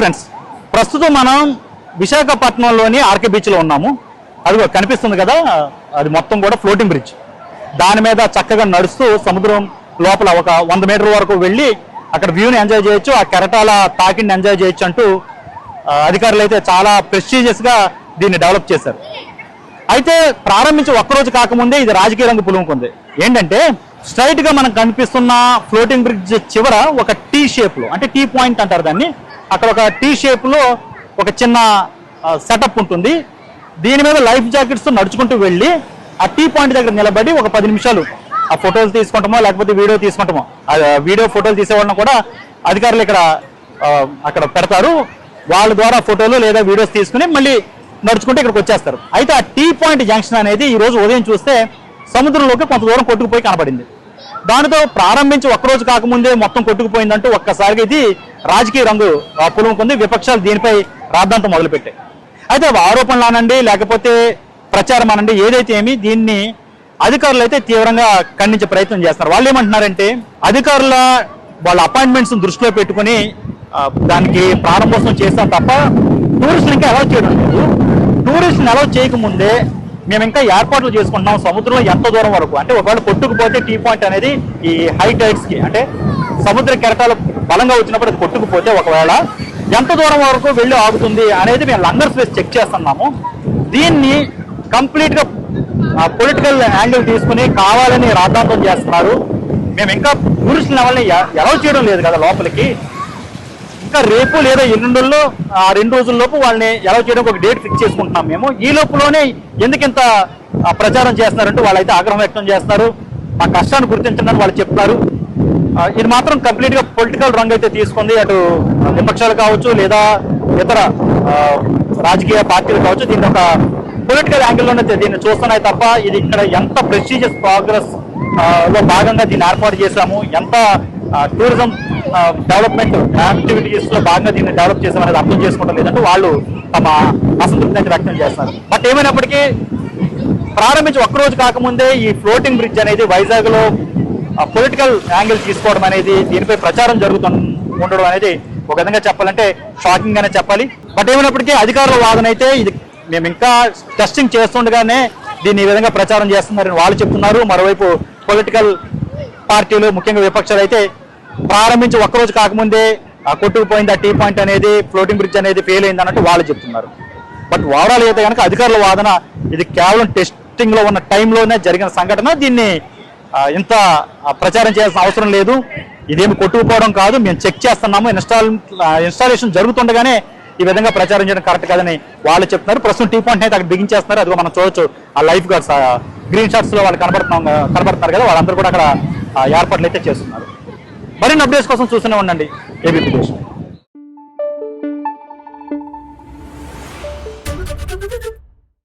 Friends ప్రస్తుతం మనం విశాఖపట్నంలోని ఆర్కే బీచ్లో ఉన్నాము. అది కనిపిస్తుంది కదా అది మొత్తం కూడా ఫ్లోటింగ్ బ్రిడ్జ్ దాని మీద చక్కగా నడుస్తూ సముద్రం లోపల ఒక వంద మీటర్ వరకు వెళ్ళి అక్కడ వ్యూని ఎంజాయ్ చేయొచ్చు ఆ కెరటాల తాకిడిని ఎంజాయ్ చేయొచ్చు అంటూ అధికారులు అయితే చాలా ప్రెస్టీజియస్గా దీన్ని డెవలప్ చేశారు. అయితే ప్రారంభించి ఒక్కరోజు కాకముందే ఇది రాజకీయ రంగు పులుముకుంది. ఏంటంటే స్ట్రైట్గా మనకు కనిపిస్తున్న ఫ్లోటింగ్ బ్రిడ్జ్ చివర ఒక టీ షేప్లో అంటే టీ పాయింట్ అంటారు దాన్ని అక్కడ ఒక టీ షేప్లో ఒక చిన్న సెటప్ ఉంటుంది. దీని మీద లైఫ్ జాకెట్స్ నడుచుకుంటూ వెళ్ళి ఆ టీ పాయింట్ దగ్గర నిలబడి ఒక పది నిమిషాలు ఆ ఫోటోలు తీసుకుంటామో లేకపోతే వీడియో తీసుకుంటామో వీడియో ఫోటోలు తీసేవాళ్ళని కూడా అధికారులు ఇక్కడ అక్కడ పెడతారు. వాళ్ళ ద్వారా ఫోటోలు లేదా వీడియోస్ తీసుకుని మళ్ళీ నడుచుకుంటే ఇక్కడికి వచ్చేస్తారు. అయితే ఆ టీ పాయింట్ జంక్షన్ అనేది ఈ రోజు ఉదయం చూస్తే సముద్రంలోకి కొంత దూరం కొట్టుకుపోయి కనబడింది దానితో ప్రారంభించి ఒక్కరోజు కాకముందే మొత్తం కొట్టుకుపోయిందంటూ ఒక్కసారిగా ఇది రాజకీయ రంగు పులుముకుంది విపక్షాలు దీనిపై రాద్ధాంతం మొదలుపెట్టాయి. అయితే ఆరోపణలు అనండి లేకపోతే ప్రచారం అనండి ఏదైతే ఏమి దీన్ని అధికారులు అయితే తీవ్రంగా ఖండించే ప్రయత్నం చేస్తున్నారు. వాళ్ళు ఏమంటున్నారంటే అధికారుల వాళ్ళ అపాయింట్మెంట్స్ దృష్టిలో పెట్టుకుని దానికి ప్రారంభోత్సవం చేస్తాం తప్ప టూరిస్టులు ఇంకా అలౌ చేయడం లేదు. టూరిస్టులు అలౌ చేయకముందే మేము ఇంకా ఏర్పాట్లు చేసుకుంటున్నాం సముద్రంలో ఎంత దూరం వరకు. అంటే ఒకవేళ కొట్టుకుపోతే టీ పాయింట్ అనేది ఈ హై టైడ్స్కి అంటే సముద్ర కెరటాలు బలంగా వచ్చినప్పుడు అది కొట్టుకుపోతే ఒకవేళ ఎంత దూరం వరకు వెళ్ళి ఆగుతుంది అనేది మేము లంగర్ స్పేస్ చెక్ చేస్తున్నాము. దీన్ని కంప్లీట్గా పొలిటికల్ యాంగిల్ తీసుకుని కావాలని రాద్ధాంతం చేస్తున్నారు. మేము ఇంకా టూరిస్టుల లెవెల్ని ఎలా చేయడం లేదు కదా లోపలికి. ఇంకా రేపు లేదా ఎల్లుండుల్లో ఆ రెండు రోజుల్లోపు వాళ్ళని ఎలా చేయడానికి ఒక డేట్ ఫిక్స్ చేసుకుంటున్నాం మేము. ఈ లోపులోనే ఎందుకు ఇంత ప్రచారం చేస్తున్నారంటూ వాళ్ళైతే ఆగ్రహం వ్యక్తం చేస్తున్నారు మా కష్టాన్ని గుర్తించడానికి వాళ్ళు చెప్తారు. ఇది మాత్రం కంప్లీట్గా పొలిటికల్ రంగు అయితే తీసుకుంది. అటు విపక్షాలు కావచ్చు లేదా ఇతర రాజకీయ పార్టీలు కావచ్చు దీని ఒక పొలిటికల్ యాంగిల్లోనే దీన్ని చూస్తున్నాయి తప్ప ఇది ఇక్కడ ఎంత ప్రెస్టీజియస్ ప్రోగ్రెస్లో భాగంగా దీన్ని ఏర్పాటు చేశాము ఎంత టూరిజం డెవలప్మెంట్ యాక్టివిటీస్లో భాగంగా దీన్ని డెవలప్ చేసామనేది అర్థం చేసుకోవడం లేదంటే వాళ్ళు తమ అసంతృప్తిని వ్యక్తం చేస్తారు. బట్ ఏమైనప్పటికీ ప్రారంభించి ఒక్కరోజు కాకముందే ఈ ఫ్లోటింగ్ బ్రిడ్జ్ అనేది వైజాగ్లో పొలిటికల్ యాంగిల్ తీసుకోవడం అనేది దీనిపై ప్రచారం జరుగుతుంది ఉండడం అనేది ఒక విధంగా చెప్పాలంటే షాకింగ్ గానే చెప్పాలి. బట్ ఏమైనప్పటికీ అధికారుల వాదన అయితే ఇది మేము ఇంకా టెస్టింగ్ చేస్తుండగానే దీన్ని ఈ విధంగా ప్రచారం చేస్తున్నారని వాళ్ళు చెప్తున్నారు. మరోవైపు పొలిటికల్ పార్టీలు ముఖ్యంగా విపక్షాలు అయితే ప్రారంభించి ఒక్కరోజు కాకముందే ఆ కొట్టుకుపోయింది ఆ టీ పాయింట్ అనేది ఫ్లోటింగ్ బ్రిడ్జ్ అనేది ఫెయిల్ అయింది అన్నట్టు వాళ్ళు చెప్తున్నారు. బట్ ఓవరాల్ అయితే కనుక అధికారుల వాదన ఇది కేవలం టెస్టింగ్లో ఉన్న టైంలోనే జరిగిన సంఘటన. దీన్ని ఇంత ప్రచారం చేయాల్సిన అవసరం లేదు. ఇదేమి కొట్టుకుపోవడం కాదు. మేము చెక్ చేస్తున్నాము. ఇన్స్టాల్ ఇన్స్టాలేషన్ జరుగుతుండగానే ఈ విధంగా ప్రచారం చేయడం కరెక్ట్ కాదని వాళ్ళు చెప్తున్నారు. ప్రస్తుతం టీ పాయింట్ అయితే అక్కడ బిగించేస్తున్నారు. అదిగో మనం చూడొచ్చు. ఆ లైఫ్ గార్డ్స్ గ్రీన్ షాట్స్లో వాళ్ళు కనబడుతున్నాం కనబడుతున్నారు కదా. వాళ్ళందరూ కూడా అక్కడ ఏర్పాట్లు అయితే చేస్తున్నారు. మరిన్ని అప్డేట్స్ కోసం చూస్తూనే ఉండండి. ఏబీపీ దేశం.